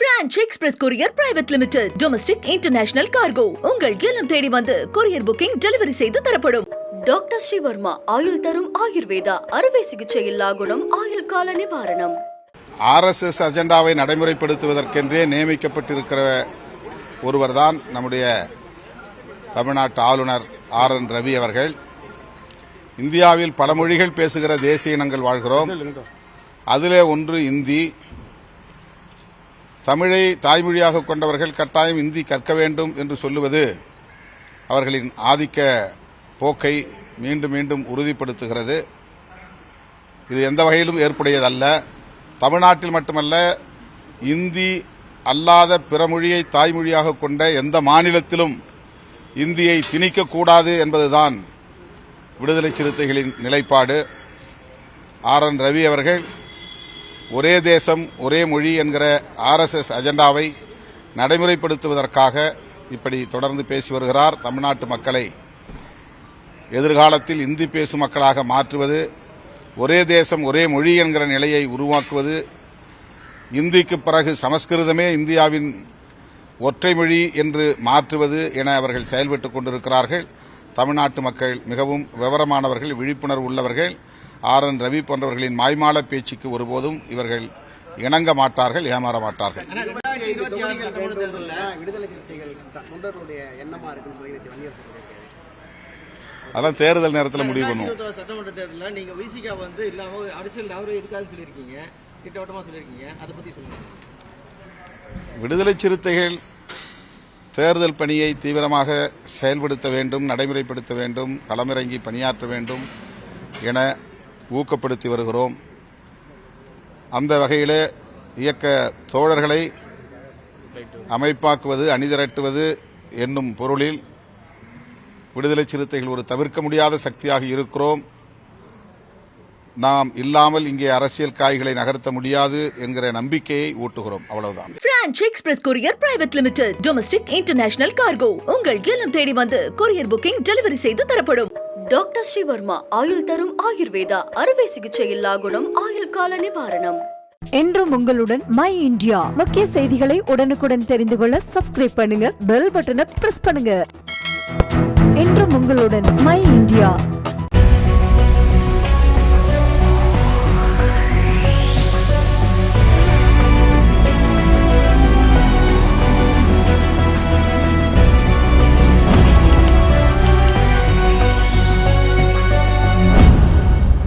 Branch express courier private limited domestic international cargo. உங்கள் இல்லம் தேடி வந்து கொரியர் புக்கிங் டெலிவரி செய்து தரப்படும். டாக்டர் ஸ்ரீவர்மா ஆயுள் தரும் ஆயுர்வேதா அறுவை சிகிச்சை இல்லா குணம் ஆயுள் கால நிவாரணம். ஆர்எஸ்எஸ் அஜெண்டாவை நடைமுறைப்படுத்துவதற்கென்றே நியமிக்கப்பட்டிருக்கிற ஒருவர்தான் நம்முடைய தமிழ்நாட்டு ஆளுநர் ஆர் என் ரவி அவர்கள். இந்தியாவில் பல மொழிகள் பேசுகிற தேசிய இனங்கள் வாழ்கிறோம். அதிலே ஒன்று இந்தி தமிழை தாய்மொழியாக கொண்டவர்கள் கட்டாயம் இந்தி கற்க வேண்டும் என்று சொல்லுவது அவர்களின் ஆதிக்க போக்கை மீண்டும் மீண்டும் உறுதிப்படுத்துகிறது. இது எந்த வகையிலும் ஏற்புடையதல்ல. தமிழ்நாட்டில் மட்டுமல்ல இந்தி அல்லாத பிற மொழியை தாய்மொழியாக கொண்ட எந்த மாநிலத்திலும் இந்தியை திணிக்கக்கூடாது என்பதுதான் விடுதலை சிறுத்தைகளின் நிலைப்பாடு. ஆர் என் ரவி அவர்கள் ஒரே தேசம் ஒரே மொழி என்கிற ஆர்எஸ்எஸ் அஜெண்டாவை நடைமுறைப்படுத்துவதற்காக இப்படி தொடர்ந்து பேசி வருகிறார் தமிழ்நாட்டு மக்களை. எதிர்காலத்தில் இந்தி பேசும் மக்களாக மாற்றுவது ஒரே தேசம் ஒரே மொழி என்கிற நிலையை உருவாக்குவது இந்திக்கு பிறகு சமஸ்கிருதமே இந்தியாவின் ஒற்றை மொழி என்று மாற்றுவது என அவர்கள் செயல்பட்டுக் கொண்டிருக்கிறார்கள். தமிழ்நாட்டு மக்கள் மிகவும் விவரமானவர்கள் விழிப்புணர்வு உள்ளவர்கள். ஆர் என் ரவி போன்றவர்களின் மாய்மால பேச்சுக்கு ஒருபோதும் இவர்கள் இணங்க மாட்டார்கள் ஏமாற மாட்டார்கள். அதெல்லாம் தேர்தல் நேரத்தில் முடிவு பண்ணுவோம். சட்டமன்ற தேர்தலில் நீங்க விசிகா வந்து இல்லாம அரசியல் அவரும் இருக்காதுன்னு சொல்லியிருக்கீங்க. திட்டவட்டமா சொல்லியிருக்கீங்க. அதை பத்தி சொல்லுங்க. விடுதலை சிறுத்தைகள் தேர்தல் பணியை தீவிரமாக செயல்படுத்த வேண்டும் நடைமுறைப்படுத்த வேண்டும் களமிறங்கி பணியாற்ற வேண்டும் என ஊக்கப்படுத்தி வருகிறோம். அந்த வகையிலே இயக்க தோழர்களை அமைப்பாக்குவது அணிதிரட்டுவது என்னும் பொருளில் விடுதலை சிறுத்தைகள் ஒரு தவிர்க்க முடியாத சக்தியாக இருக்கிறோம். நாம் இல்லாமல் இங்கே அரசியல் காய்களை நகர்த்த முடியாது என்கிற நம்பிக்கையை ஊட்டுகிறோம். அவ்வளவுதான். Branch express courier private limited domestic international cargo உங்கள் இல்லம் தேடி வந்து கொரியர் புக்கிங் டெலிவரி செய்து தரப்படும். டாக்டர் ஸ்ரீவர்மா ஆயுள் தரும் ஆயுர்வேதா அறுவை சிகிச்சை இல்லா குணம் ஆயுள் கால நிவாரணம். என்றும் உங்களுடன் மை இந்தியா. முக்கிய செய்திகளை உடனுக்குடன் தெரிந்து கொள்ள சப்ஸ்கிரைப் பண்ணுங்க பெல் பட்டனை பிரஸ் பண்ணுங்க. என்றும் உங்களுடன் மை இந்தியா.